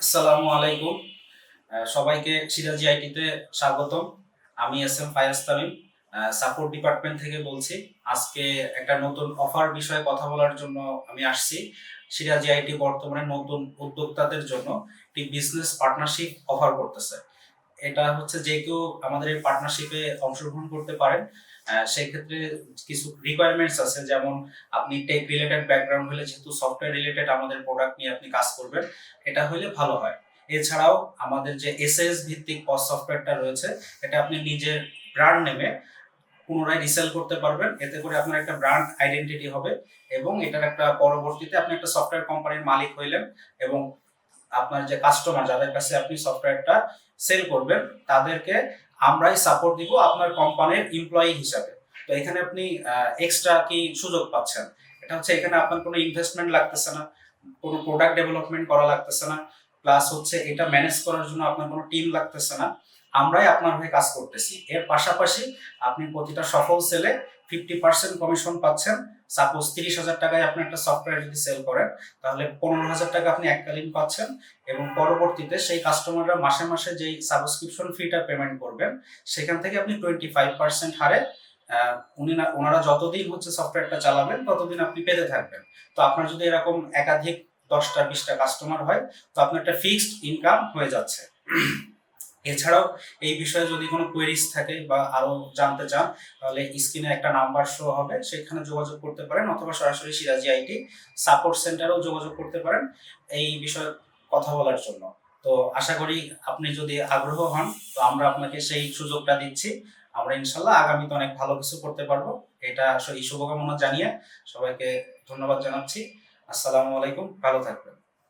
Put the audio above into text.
আসসালামু আলাইকুম। সবাইকে সিরাজি আইটিতে স্বাগতম। আমি S M Fayaz Tamim support department থেকে বলছি। আজকে একটা নতুন অফার বিষয়ে কথা বলার জন্য আমি আসছি সিরাজি আইটি বর্তমানে নতুন উদ্যোক্তাদের জন্য একটি বিজনেস পার্টনারশিপ অফার করতেছে। এটা হচ্ছে যে কেউ আমাদের এই পার্টনারশিপে অংশগ্রহণ করতে পারেন। আহ, সেই ক্ষেত্রে কিছু রিকোয়ারমেন্টস আছে যেমন আপনি টেক রিলেটেড ব্যাকগ্রাউন্ড হলে যেহেতু সফটওয়্যার রিলেটেড আমাদের প্রোডাক্ট নিয়ে আপনি কাজ করবেন এটা হলে ভালো হয়। এছাড়াও আমাদের যে এসএস ভিত্তিক পস সফটওয়্যারটা রয়েছে এটা আপনি নিজের ব্র্যান্ড নেমে পুনরায় রিসেল করতে পারবেন। এতে করে আপনার একটা ব্র্যান্ড আইডেন্টিটি হবে এবং এটার একটা পরবর্তীতে আপনি একটা সফটওয়্যার কোম্পানির মালিক হইলেন এবং আপনার যে কাস্টমার যাদের কাছে আপনি সফটওয়্যারটা সেল করবেন, তাদেরকে আমরাই সাপোর্ট দিব আপনার কোম্পানির এমপ্লয়ি হিসাবে। তো এখানে আপনি এক্সট্রা কি সুযোগ পাচ্ছেন? এটা হচ্ছে এখানে আপনার কোনো ইনভেস্টমেন্ট লাগতেছে না, কোনো প্রোডাক্ট ডেভেলপমেন্ট করা লাগতেছে না প্লাস হচ্ছে এটা ম্যানেজ করার জন্য আপনার কোনো টিম লাগতেছে না। আমরাই আপনার হয়ে কাজ করতেছি। এর পাশাপাশি আপনি প্রতিটা সফল সেলে ফিফটি পার্সেন্ট কমিশন পাচ্ছেন। সাপোজ তিরিশ হাজার টাকায় আপনি একটা সফটওয়্যার যদি সেল করেন, তাহলে পনেরো হাজার টাকা আপনি এককালীন পাচ্ছেন এবং পরবর্তীতে সেই কাস্টমাররা মাসে মাসে যেই সাবস্ক্রিপশন ফিটা পেমেন্ট করবেন, সেখান থেকে আপনি টোয়েন্টি ফাইভ পার্সেন্ট হারে উনি না, ওনারা যতদিন হচ্ছে সফটওয়্যারটা চালাবেন, ততদিন আপনি পেতে থাকবেন। তো আপনার যদি এরকম একাধিক দশটা, বিশটা কাস্টমার হয়, তো আপনার একটা ফিক্সড ইনকাম হয়ে যাচ্ছে। এছাড়াও এই বিষয়ে যদি কোনো কোয়েরিজ থাকে বা আরও জানতে চান, তাহলে স্ক্রিনে একটা নাম্বার শো হবে, সেখানে যোগাযোগ করতে পারেন অথবা সরাসরি সিরাজি আইটি সাপোর্ট সেন্টারেও যোগাযোগ করতে পারেন এই বিষয়ে কথা বলার জন্য। তো আশা করি আপনি যদি আগ্রহ হন, তো আমরা আপনাকে সেই সুযোগটা দিচ্ছি। আমরা ইনশাল্লাহ আগামীতে অনেক ভালো কিছু করতে পারব। এটা এই শুভকামনা জানিয়ে সবাইকে ধন্যবাদ জানাচ্ছি। আসসালামু আলাইকুম, ভালো থাকবেন।